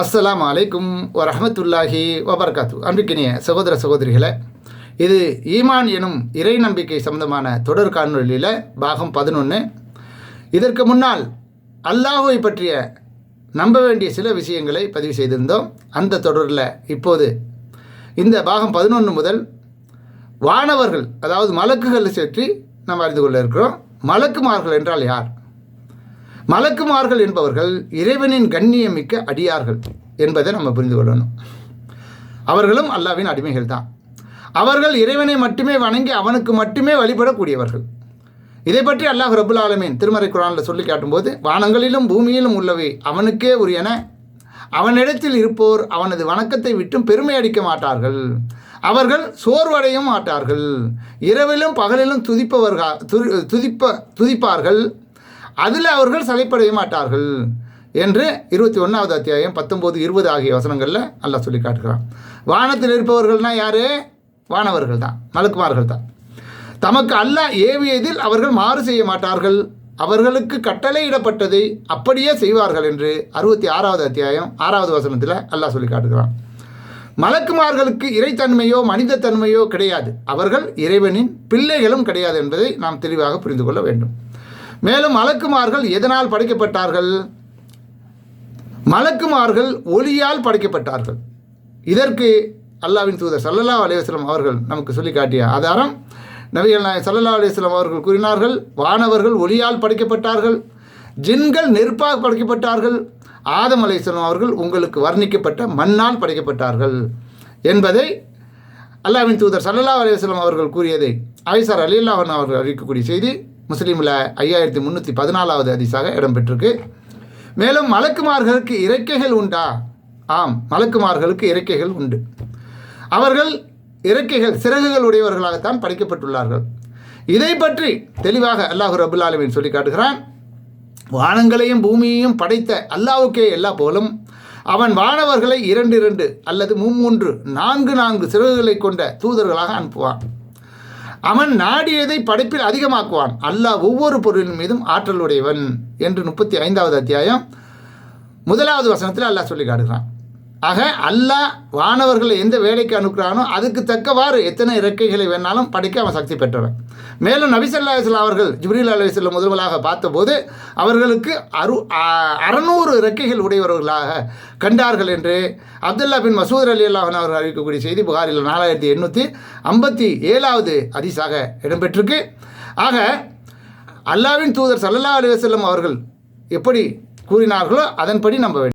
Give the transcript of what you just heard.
அஸ்லாம் அலைக்கும் வரஹமத்துல்லாஹி வபர்காத்து. அன்பிக்கினிய சகோதர சகோதரிகளை இது ஈமான் எனும் இறை நம்பிக்கை சம்பந்தமான தொடர் காணொலியில் பாகம் பதினொன்று இதற்கு முன்னால் அல்லாஹுவை பற்றிய நம்ப வேண்டிய சில விஷயங்களை பதிவு செய்திருந்தோம். அந்த தொடரில் இப்போது இந்த பாகம் பதினொன்று முதல் வானவர்கள் அதாவது மலக்குகளை பற்றி நாம் அறிந்து கொள்ள இருக்கிறோம். மலக்குமார்கள் என்றால் யார்? மலக்குமார்கள் என்பவர்கள் இறைவனின் கண்ணியமிக்க அடியார்கள் என்பதை நம்ம புரிந்து கொள்ளணும். அவர்களும் அல்லாவின் அடிமைகள் தான். அவர்கள் இறைவனை மட்டுமே வணங்கி அவனுக்கு மட்டுமே வழிபடக்கூடியவர்கள். இதை பற்றி அல்லாஹ் ரபுல் ஆலமீன் திருமறை குரானில் சொல்லி காட்டும்போது வானங்களிலும் பூமியிலும் உள்ளவை அவனுக்கே உரியன. அவனிடத்தில் இருப்போர் அவனது வணக்கத்தை விட்டும் பெருமை அடிக்க மாட்டார்கள். அவர்கள் சோர்வடையும் மாட்டார்கள். இரவிலும் பகலிலும் துதிப்பவர்கள் துதி துதிப்ப துதிப்பார்கள். அதில் அவர்கள் சலைப்படைய மாட்டார்கள் என்று இருபத்தி ஒன்றாவது அத்தியாயம் பத்தொம்போது இருபது ஆகிய வசனங்களில் நல்லா சொல்லி காட்டுகிறான். வானத்தில் இருப்பவர்கள்னால் யார்? வானவர்கள் தான் மலக்குமார்கள் தான். தமக்கு அல்ல ஏவியதில் அவர்கள் மாறு செய்ய மாட்டார்கள். அவர்களுக்கு கட்டளையிடப்பட்டதை அப்படியே செய்வார்கள் என்று அறுபத்தி ஆறாவது அத்தியாயம் ஆறாவது வசனத்தில் அல்லாஹ் சொல்லி காட்டுகிறான். மலக்குமார்களுக்கு இறைத்தன்மையோ மனிதத்தன்மையோ கிடையாது. அவர்கள் இறைவனின் பிள்ளைகளும் கிடையாது என்பதை நாம் தெளிவாக புரிந்து கொள்ள வேண்டும். மேலும் மலக்குமார்கள் எதனால் படைக்கப்பட்டார்கள்? மலக்குமார்கள் ஒளியால் படைக்கப்பட்டார்கள். இதற்கு அல்லாவின் தூதர் சல்லல்லா அலைவாஸ்லம் அவர்கள் நமக்கு சொல்லி காட்டிய ஆதாரம் நபிகள் நாயக் சல்லல்லா அலிஸ்லாம் அவர்கள் கூறினார்கள் வானவர்கள் ஒளியால் படைக்கப்பட்டார்கள் ஜின்கள் நெருப்பாக படைக்கப்பட்டார்கள் ஆதம் அலைஸ்லாம் அவர்கள் உங்களுக்கு வர்ணிக்கப்பட்ட மண்ணால் படைக்கப்பட்டார்கள் என்பதை அல்லாவின் தூதர் சல்லல்லா அலைவாஸ்லாம் அவர்கள் கூறியதை ஐசார் அலி அல்லாஹன் அவர்கள் அறிவிக்கக்கூடிய செய்தி முஸ்லீமில் ஐயாயிரத்தி முந்நூற்றி பதினாலாவது அதிசாக இடம்பெற்றிருக்கு. மேலும் மலக்குமார்களுக்கு இறக்கைகள் உண்டா? ஆம் மலக்குமார்களுக்கு இறக்கைகள் உண்டு. அவர்கள் இறக்கைகள் சிறகுகள் உடையவர்களாகத்தான் படைக்கப்பட்டுள்ளார்கள். இதை பற்றி தெளிவாக அல்லாஹு ரபுல் ஆலமின் சொல்லி காட்டுகிறான். வானங்களையும் பூமியையும் படைத்த அல்லாவுக்கே எல்லா போலும் அவன் வானவர்களை இரண்டு இரண்டு அல்லது மும்மூன்று நான்கு நான்கு சிறகுகளை கொண்ட தூதர்களாக அனுப்புவான். அவன் நாடியதை படைப்பில் அதிகமாக்குவான். அல்லாஹ் ஒவ்வொரு பொருளின் மீதும் ஆற்றல் உடையவன் என்று முப்பத்தி ஐந்தாவது அத்தியாயம் முதலாவது வசனத்தில் அல்லாஹ் சொல்லி காட்டுகிறான். ஆக அல்லாஹ் வானவர்களை எந்த வேலைக்கு அனுப்புகிறானோ அதுக்கு தக்கவாறு எத்தனை இறக்கைகளை வேணாலும் படிக்க அவன் சக்தி பெற்றவன். மேலும் நபிசல்லா இஸ்லாம் அவர்கள் ஜிப்ரீல் அலுவலம் முதல்வலாக பார்த்தபோது அவர்களுக்கு அரு அறநூறு இறக்கைகள் உடையவர்களாக கண்டார்கள் என்று அப்துல்லா பின் மசூத் அலி அல்லாஹன் அவர்கள் அறிவிக்கக்கூடிய செய்தி புகாரில் நாலாயிரத்தி எண்ணூற்றி ஐம்பத்தி ஏழாவது அதிசாக இடம்பெற்றிருக்கு. ஆக அல்லாவின் தூதர் சல்லல்லா அலுவலம் அவர்கள் எப்படி கூறினார்களோ அதன்படி நம்ப வேண்டும்.